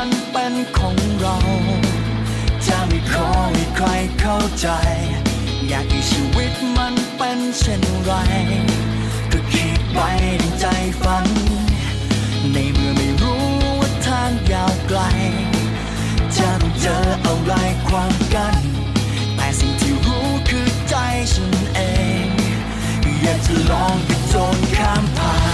ันเป็นของเรา จะไม่ขอให้ใครเข้าใจ อยากให้ชีวิตมันเป็นเช่นไร ก็คิดไปดังใจฝัน ในเมื่อไม่รู้ว่าทางยาวไกล จะต้องเจออะไรความกัน แต่สิ่งที่รู้คือใจฉันเอง อยากจะลองกระโจนข้ามผ่าน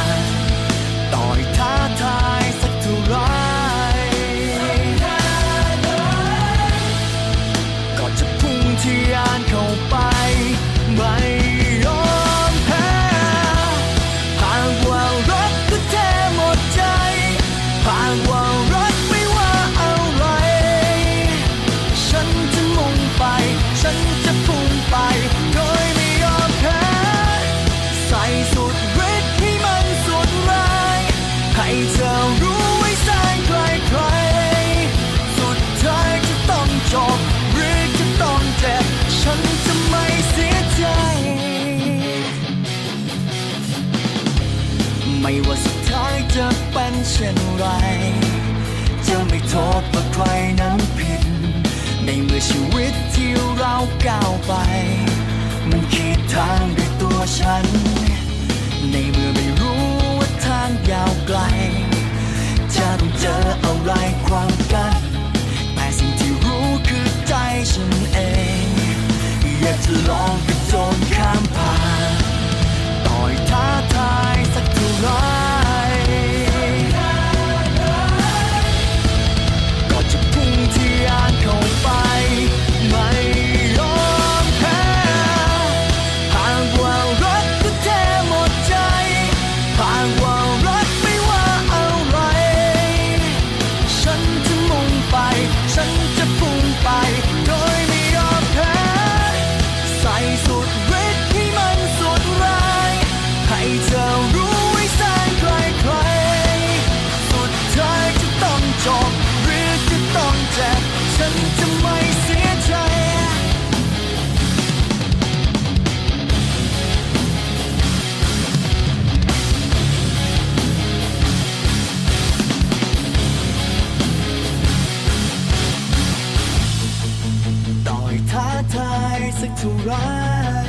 ไม่ว่าสุดท้ายจะเป็นเช่นไร จะไม่โทษว่าใครนั้นผิด ในเมื่อชีวิตที่เราก้าวไป มันขีดทางด้วยตัวฉัน ในเมื่อไม่รู้ว่าทางยาวไกล จะต้องเจออะไรความกัน แต่สิ่งที่รู้คือใจฉันเอง อยากจะลอง ท้าทายสักเท่าไร